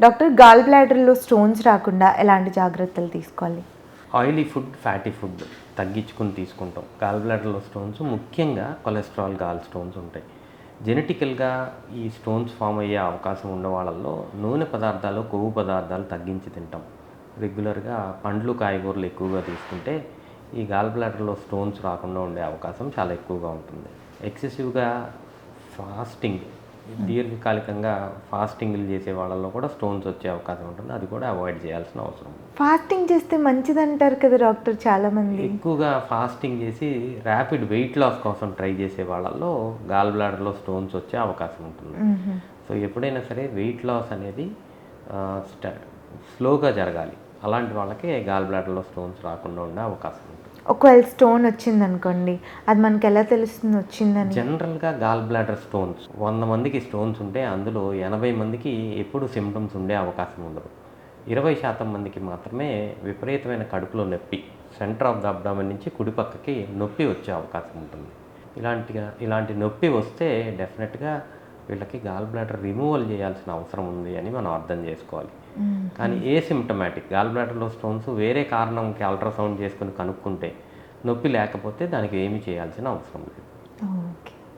Doctor gall బ్లాడర్లో stones రాకుండా ఎలాంటి జాగ్రత్తలు తీసుకోవాలి? ఆయిలీ ఫుడ్ ఫ్యాటీ ఫుడ్ తగ్గించుకుని తీసుకుంటాం. గాల్ బ్లాడర్లో స్టోన్స్ ముఖ్యంగా కొలెస్ట్రాల్ గాల్ స్టోన్స్ ఉంటాయి. జెనెటికల్గా ఈ స్టోన్స్ ఫామ్ అయ్యే అవకాశం ఉన్న వాళ్ళల్లో నూనె పదార్థాలు కొవ్వు పదార్థాలు తగ్గించి తింటాం. రెగ్యులర్గా పండ్లు కాయగూరలు ఎక్కువగా తీసుకుంటే ఈ గాల్ బ్లాడర్లో స్టోన్స్ రాకుండా ఉండే అవకాశం చాలా ఎక్కువగా ఉంటుంది. ఎక్సెసివ్గా ఫాస్టింగ్ దీర్ఘకాలికంగా ఫాస్టింగ్లు చేసే వాళ్ళల్లో కూడా స్టోన్స్ వచ్చే అవకాశం ఉంటుంది. అది కూడా అవాయిడ్ చేయాల్సిన అవసరం ఫాస్టింగ్ చేస్తే మంచిది అంటారు కదా డాక్టర్ చాలా మంది ఎక్కువగా ఫాస్టింగ్ చేసి ర్యాపిడ్ వెయిట్ లాస్ కోసం ట్రై చేసే వాళ్ళల్లో గాల్ బ్లాడర్లో స్టోన్స్ వచ్చే అవకాశం ఉంటుంది. సో ఎప్పుడైనా సరే వెయిట్ లాస్ అనేది స్లోగా జరగాలి. అలాంటి వాళ్ళకి గాల్ బ్లాడర్లో స్టోన్స్ రాకుండా ఉండే అవకాశం ఉంటుంది. ఒకవేళ స్టోన్ వచ్చింది అనుకోండి అది మనకి ఎలా తెలుస్తుంది వచ్చిందని? జనరల్గా గాల్ బ్లాడర్ స్టోన్స్ వంద మందికి స్టోన్స్ ఉంటే అందులో ఎనభై మందికి ఎప్పుడు సిమ్టమ్స్ ఉండే అవకాశం ఉండదు. ఇరవై శాతం మందికి మాత్రమే విపరీతమైన కడుపులో నొప్పి సెంటర్ ఆఫ్ ద అబ్డామెన్ నుంచి కుడి పక్కకి నొప్పి వచ్చే అవకాశం ఉంటుంది. ఇలాంటిగా ఇలాంటి నొప్పి వస్తే డెఫినెట్గా వీళ్ళకి గాల్ బ్లాడర్ రిమూవల్ చేయాల్సిన అవసరం ఉంది అని మనం అర్థం చేసుకోవాలి. కానీ ఏ సిమ్టమాటిక్ గాల్ బ్లాడర్లో స్టోన్స్ వేరే కారణంకి అల్ట్రాసౌండ్ చేసుకుని కనుక్కుంటే నొప్పి లేకపోతే దానికి ఏమీ చేయాల్సిన అవసరం లేదు.